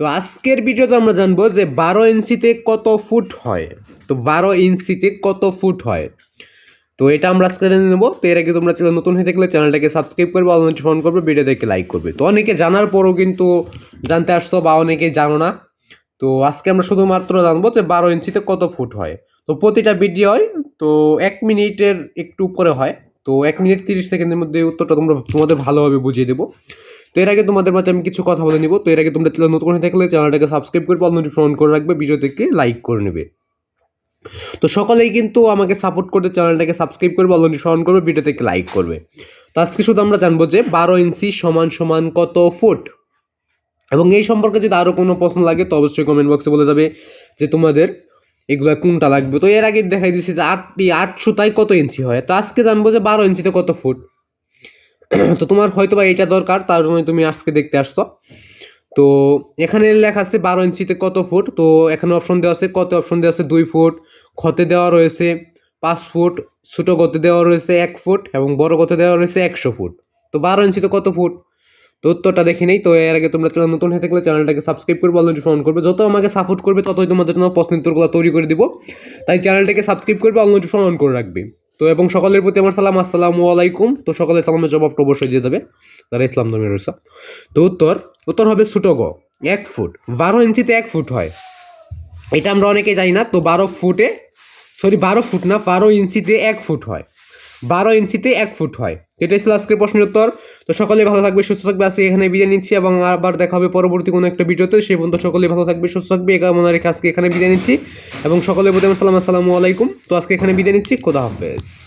তো আজকের ভিডিওতে আমরা জানব যে বারো ইঞ্চিতে কত ফুট হয়। তো বারো ইঞ্চিতে কত ফুট হয়। তো এটা আমরা আজকে জেনে নেব। তো এর আগে তোমরা চ্যানেল নতুন হয়ে থাকলে চ্যানেলটাকে সাবস্ক্রাইব করবে অল নোটিফোন করবে ভিডিও দেখে লাইক করবে। তো অনেকে জানার পরও কিন্তু জানতে আসতো বা অনেকে জানো না। তো আজকে আমরা শুধুমাত্র জানব যে বারো ইঞ্চিতে কত ফুট হয়। তো প্রতিটা ভিডিও হয় তো এক মিনিটের একটু উপরে হয়। তো এক মিনিট তিরিশ সেকেন্ডের মধ্যে উত্তরটা তোমরা তোমাদের ভালোভাবে বুঝিয়ে দেবো। তো এর আগে তোমাদের মাঝে আমি কিছু কথা বলে নিব। তো এর আগে তোমরা চ্যানেল নতুন হয়ে থাকলে চ্যানেলটাকে সাবস্ক্রাইব করবে অল নোটিফিকেশন করে রাখবে ভিডিও থেকে লাইক করে নেবে। তো সকলেই কিন্তু আমাকে সাপোর্ট করতে চ্যানেলটাকে সাবস্ক্রাইব করবে অল নোটিফিকেশন করবে ভিডিও থেকে লাইক করবে। তো আজকে শুধু আমরা জানব যে বারো ইঞ্চি সমান সমান কত ফুট? এবং এই সম্পর্কে যদি আরও কোনো প্রশ্ন লাগে, তো অবশ্যই কমেন্ট বক্সে বলে যাবে যে তোমাদের এগুলা কোনটা লাগবে। তো এর আগে দেখাই দিচ্ছি যে আটটি আট সুতায় কত ইঞ্চি হয়। তো আজকে জানব যে বারো ইঞ্চিতে কত ফুট? তো তোমার হয়তো বা এটা দরকার, তার জন্য তুমি আজকে দেখতে আসছো। তো এখানে লেখা আছে বারো ইঞ্চিতে কত ফুট, তো এখানে অপশন দেওয়া আছে কত অপশন দেওয়া আছে দুই ফুট ক্ষতে দেওয়া রয়েছে পাঁচ ফুট, ছোটো গতে দেওয়া রয়েছে এক ফুট এবং বড় গতে দেওয়া রয়েছে একশো ফুট। তো বারো ইঞ্চিতে কত ফুট? তো উত্তরটা দেখে নেই, তো এর আগে তোমরা চ্যানেল নতুন হয়ে থাকলে চ্যানেলটাকে সাবস্ক্রাইব করবে অলরেডি ফোন করবে। যত আমাকে সাপোর্ট করবে, ততই তোমাদের জন্য প্রশ্ন উত্তরগুলো তৈরি করে দিব। তাই চ্যানেলটাকে সাবস্ক্রাইব করবে অলরেডি ফোন অন করে রাখবে। তো এবং সকলের প্রতি আমার সালাম, আসসালামু আলাইকুম। তো সকলের সালামের জবাবটা অবশ্যই দিয়ে যাবে। তারা ইসলাম ধর্মের রয়েছে। তো উত্তর উত্তর হবে ছোটো গ এক ফুট। বারো ইঞ্চিতে এক ফুট হয়। এটা আমরা অনেকে জানি না, তো বারো ফুটে সরি বারো ফুট না, বারো ইঞ্চিতে এক ফুট হয়। বারো ইঞ্চিতে এক ফুট হয়। এটাই ছিল আজকের প্রশ্নের উত্তর। তো সকলে ভালো থাকবে, সুস্থ থাকবে। আজকে এখানে বিদায় নিচ্ছি এবং আবার দেখা হবে পরবর্তী কোনো একটা ভিডিওতে। সেই পর্যন্ত সকলে ভালো থাকবে, সুস্থ থাকবে। একা মনে রেখে আজকে এখানে বিদায় নিচ্ছি। এবং সকলের প্রতি আমার সালাম, আসসালামু আলাইকুম। তো আজকে এখানে বিদায় নিচ্ছি। খোদা হাফেজ।